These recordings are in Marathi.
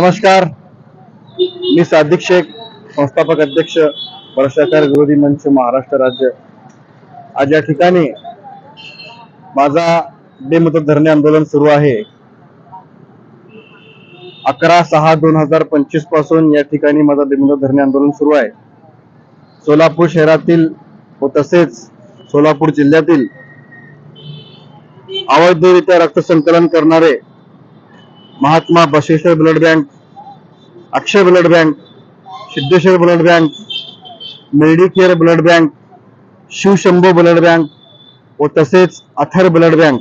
नमस्कार. मी सादिक शेख संस्थापक अध्यक्ष भ्रष्टाचार विरोधी मंच महाराष्ट्र राज्य. आज या ठिकाणी माझा बेमुदत धरणे आंदोलन सुरू आहे. अकरा सहा दोन हजार पंचवीसपासून या ठिकाणी माझा बेमुदत धरणे आंदोलन सुरू आहे. सोलापूर शहरातील व तसेच सोलापूर जिल्ह्यातील अवैधरित्या रक्त संकलन करणारे Mahatma Basaveshwar blood bank Akshay blood bank Siddheshwar blood bank medicare blood bank Shivshambhu blood bank व तसेच अथर ब्लड बँक.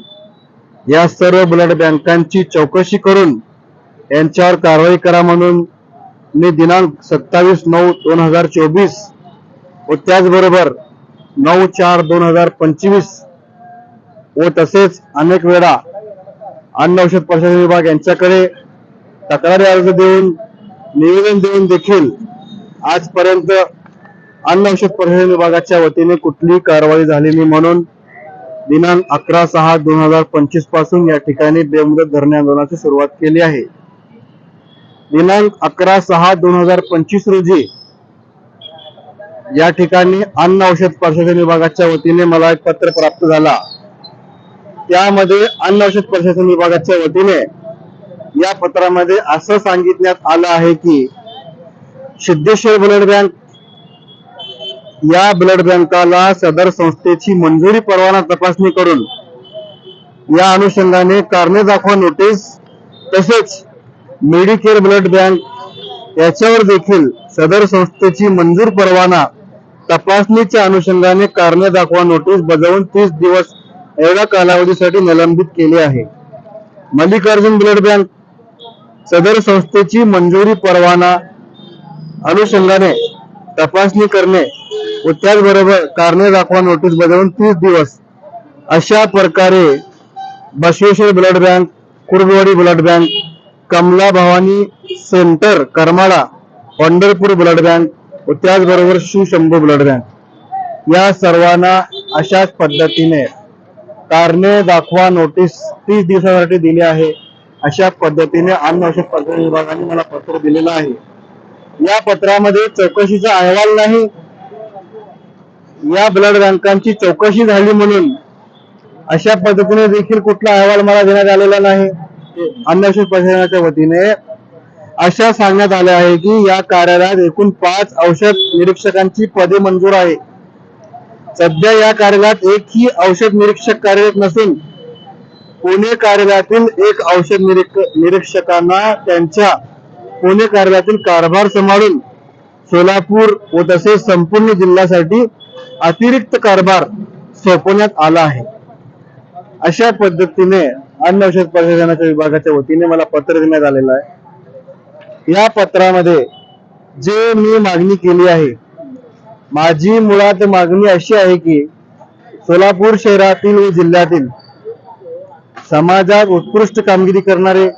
या सर्व ब्लड बँकांची चौकशी करून यांच्यावर कारवाई करा म्हणून मी दिनांक सत्तावीस नऊ दोन हजार चोवीस व त्याचबरोबर नऊ चार दोन हजार पंचवीस व तसेच अनेक वेळा अन्न औषध प्रशासन विभाग यांच्याकडे तक्रारी अर्ज देऊन निवेदन देऊन देखील आजपर्यंत अन्न औषध प्रशासन विभागाच्या वतीने कुठलीही कारवाई झाली नाही म्हणून दिनांक अकरा सहा दोन हजार पंचवीसपासून या ठिकाणी बेमुदत धरणे आंदोलनाची सुरुवात केली आहे. दिनांक अकरा सहा दोन हजार पंचवीस रोजी या ठिकाणी अन्न औषध प्रशासन विभागाच्या वतीने मला एक पत्र प्राप्त झाला. त्यामध्ये अन्न औषध प्रशासन विभागाच्या वतीने या पत्रामध्ये असं सांगितण्यात आलं आहे की सिद्धेश्वर ब्लड बँक या ब्लड बँकाला सदर संस्थेची मंजुरी परवाना तपासणी करून या अनुषंगाने कारणे दाखवा नोटीस तसेच मेडिकेअर ब्लड बँक याच्यावर देखील सदर संस्थेची मंजूर परवाना तपासणीच्या अनुषंगाने कारणे दाखवा नोटीस बजावून तीस दिवस एवढ्या कालावधीसाठी निलंबित केली आहे. मल्लिकार्जुन ब्लड बँक सदर संस्थेची मंजुरी परवाना अनुषंगाने तपासणी करणे व त्याचबरोबर कारणे दाखवा नोटीस बजावून तीस दिवस अशा प्रकारे Basaveshwar blood bank Kurduwadi blood bank Kamala Bhavani centre Karmala Pandharpur blood bank व त्याचबरोबर शिवशंभू ब्लड बँक या सर्वांना अशाच पद्धतीने कारणे दाखवा नोटीस तीस दिवसासाठी दिली आहे. अशा पद्धतीने अन्न औषध प्रशासन विभागाने मला पत्र दिलेलं आहे. या पत्रामध्ये चौकशीचा अहवाल नाही. या ब्लड बँकांची चौकशी झाली म्हणून अशा पद्धतीने देखील कुठला अहवाल मला देण्यात आलेला नाही. अन्न औषध प्रशासनाच्या वतीने अशा सांगण्यात आले आहे की या कार्यालयात एकूण पाच औषध निरीक्षकांची पदे मंजूर आहे सध्या या कार्यालयात एकही औषध निरीक्षक कार्यरत नसून पुणे कार्यालयातील एक औषध निरीक- निरीक्षकांना त्यांच्या पुणे कार्यालयातील कारभार सांभाळून सोलापूर व तसेच संपूर्ण जिल्ह्यासाठी अतिरिक्त कारभार सोपवण्यात आला आहे. अशा पद्धतीने अन्न औषध प्रशासनाच्या विभागाच्या वतीने मला पत्र देण्यात आलेलं आहे. या पत्रामध्ये जे मी मागणी केली आहे माझी मुळात मागणी अशी आहे की सोलापूर शहरातील व जिल्ह्यातील समाजात उत्कृष्ट कामगिरी करणारे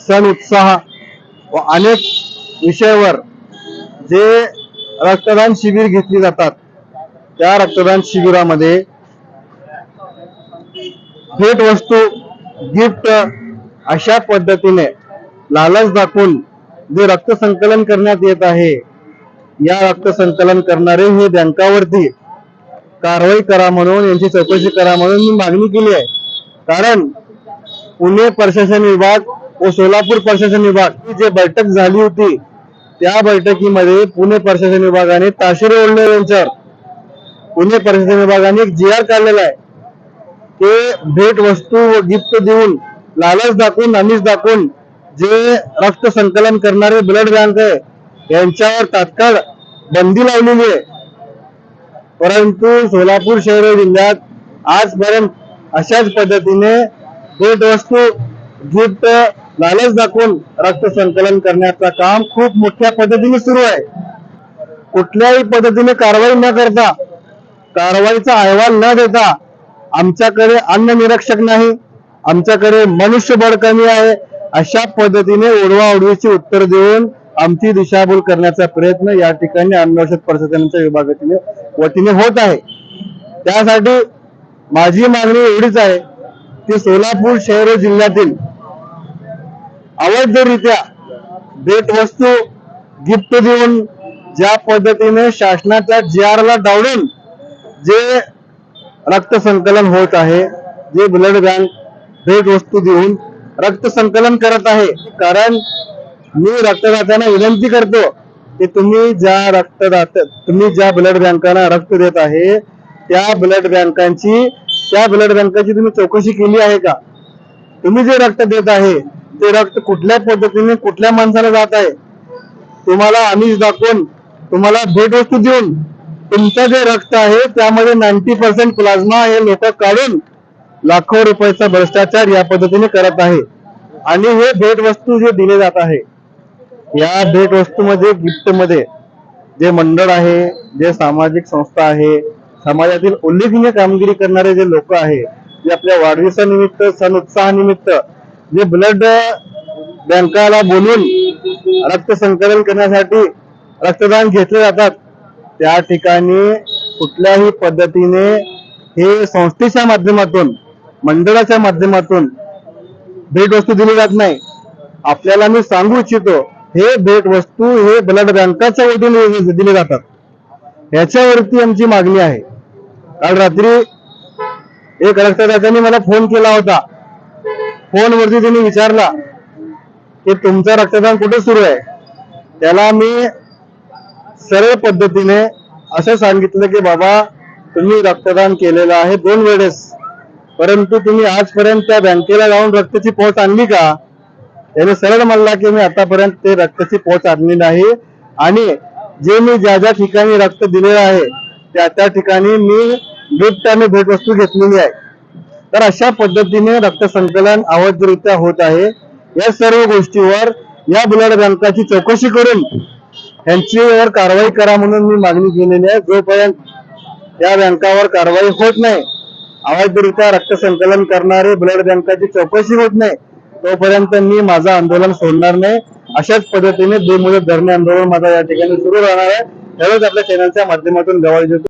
सण उत्साह व अनेक विषयावर जे रक्तदान शिबिर घेतली जातात त्या रक्तदान शिबिरामध्ये भेट वस्तू गिफ्ट अशा पद्धतीने लालच दाखवून जे रक्त संकलन करण्यात येत आहे या रक्त संकलन करणारे हे बँकावरती कारवाई करा म्हणून यांची चौकशी करा म्हणून मी मागणी केली आहे. कारण पुणे प्रशासन विभाग व सोलापूर प्रशासन विभाग ही जे बैठक झाली होती त्या बैठकीमध्ये पुणे प्रशासन विभागाने ताशेरे ओढणे यांच्यावर. पुणे प्रशासन विभागाने एक जी आर काढलेला आहे. ते भेट वस्तू व गिफ्ट देऊन लालच दाखवून आमिष दाखवून जे रक्त संकलन करणारे ब्लड बँक आहे यांच्यावर तात्काळ बंदी लावलेली आहे. परंतु सोलापूर शहर जिल्ह्यात आजपर्यंत अशाच पद्धतीने भेट वस्तू गिफ्ट लालच दाखवून रक्त संकलन करण्याचं काम खूप मोठ्या पद्धतीने सुरू आहे. कुठल्याही पद्धतीने कारवाई न करता कारवाईचा अहवाल न देता आमच्याकडे अन्न निरीक्षक नाही आमच्याकडे मनुष्यबळ कमी आहे अशा पद्धतीने ओढवाओढवीची उत्तर देऊन आमची दिशाभूल करण्याचा प्रयत्न या ठिकाणी अन्न औषध प्रशासनाच्या विभागातील वतीने होत आहे. त्यासाठी माझी मागणी एवढीच आहे की सोलापूर शहर जिल्ह्यातील अवैधरित्या भेटवस्तू गिफ्ट देऊन ज्या पद्धतीने शासनाच्या जी आरला डावडून जे रक्त संकलन होत आहे जे ब्लड बँक भेटवस्तू देऊन रक्त संकलन करत आहे कारण मी रक्तदात्यांना विनंती करतो की तुम्ही ज्या रक्तदात तुम्ही ज्या ब्लड बँकांना रक्त देत आहे त्या ब्लड बँकांची त्या ब्लड बँकाची तुम्ही चौकशी केली आहे का? तुम्ही जे रक्त देत आहे ते रक्त कुठल्या पद्धतीने कुठल्या माणसाला जात आहे? तुम्हाला आम्ही दाखवून तुम्हाला भेटवस्तू देऊन तुमचं जे रक्त आहे त्यामध्ये नाईन्टी पर्सेंट प्लाझ्मा हे लोक काढून लाखो रुपयाचा भ्रष्टाचार या पद्धतीने करत आहे. आणि हे भेटवस्तू जे दिले जात आहे या भेटवस्तूमध्ये गिफ्टमध्ये जे मंडळ आहे जे सामाजिक संस्था आहे समाजातील उल्लेखनीय कामगिरी करणारे जे लोक आहे जे आपल्या वाढदिवसानिमित्त सण उत्साहानिमित्त जे ब्लड बँकाला बोलून रक्त संकलन करण्यासाठी रक्तदान घेतले जातात त्या ठिकाणी कुठल्याही पद्धतीने हे संस्थेच्या माध्यमातून मंडळाच्या माध्यमातून भेटवस्तू दिली जात नाही. आपल्याला मी सांगू इच्छितो हे भेटवस्तू हे ब्लड बँकाच्या वतीने दिले जातात. याच्यावरती आमची मागणी आहे. काल रात्री एक रक्तदात्याने मला फोन केला होता. फोनवरती त्यांनी विचारला की तुमचं रक्तदान कुठे सुरू आहे? त्याला मी सरळ पद्धतीने असं सांगितलं की बाबा तुम्ही रक्तदान केलेलं आहे दोन वेळेस परंतु तुम्ही आजपर्यंत त्या बँकेला जाऊन रक्ताची पोच आणली का? त्याने सरळ म्हणला की मी आतापर्यंत ते रक्ताची पोच आणली नाही आणि जे मी ज्या ज्या ठिकाणी रक्त दिलेलं आहे त्या त्या ठिकाणी मी गिफ्ट आणि भेटवस्तू घेतलेली आहे. तर अशा पद्धतीने रक्त संकलन अवैधरित्या होत आहे. या सर्व गोष्टीवर या ब्लड बँकाची चौकशी करून यांच्यावर कारवाई करा म्हणून मी मागणी केलेली आहे. जोपर्यंत या बँकावर कारवाई होत नाही अवैधरित्या रक्त संकलन करणारे ब्लड बँकाची चौकशी होत नाही तोपर्यंत मी माझं आंदोलन सोडणार नाही. अशाच पद्धतीने बेमुदत धरणे आंदोलन माझा या ठिकाणी सुरू राहणार आहे. त्यावेळेस आपल्या चॅनलच्या माध्यमातून गवाही देतो